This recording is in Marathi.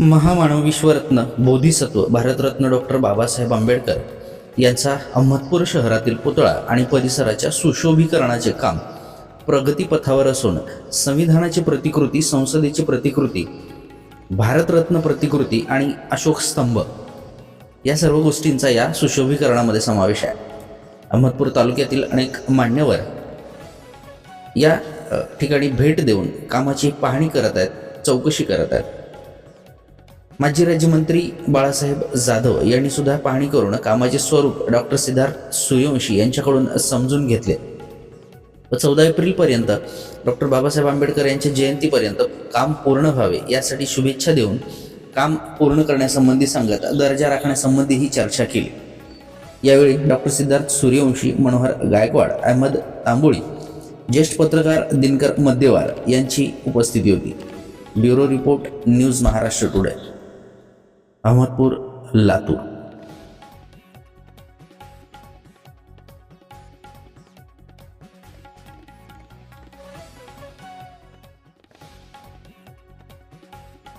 महामानव विश्वरत्न बोधिसत्व भारतरत्न डॉक्टर बाबासाहेब आंबेडकर यांचा अहमदपूर शहरातील पुतळा आणि परिसराच्या सुशोभीकरणाचे काम प्रगतीपथावर असून संविधानाची प्रतिकृती संसदेची प्रतिकृती भारतरत्न प्रतिकृती आणि अशोक स्तंभ या सर्व गोष्टींचा या सुशोभीकरणामध्ये समावेश आहे. अहमदपूर तालुक्यातील अनेक मान्यवर या ठिकाणी भेट देऊन कामाची पाहणी करत आहेत चौकशी करत आहेत. माजी राज्यमंत्री बाळासाहेब जाधव यांनी सुद्धा पाहणी करून कामाचे स्वरूप डॉक्टर सिद्धार्थ सूर्यवंशी यांच्याकडून समजून घेतले. व चौदा एप्रिलपर्यंत डॉक्टर बाबासाहेब आंबेडकर यांच्या जयंतीपर्यंत काम पूर्ण व्हावे यासाठी शुभेच्छा देऊन काम पूर्ण करण्यासंबंधी सांगत दर्जा राखण्यासंबंधी ही चर्चा केली. यावेळी डॉक्टर सिद्धार्थ सूर्यवंशी मनोहर गायकवाड अहमद तांबोळी ज्येष्ठ पत्रकार दिनकर मध्यवार यांची उपस्थिती होती. Bureau report news Maharashtra today. Ahmedpur Latur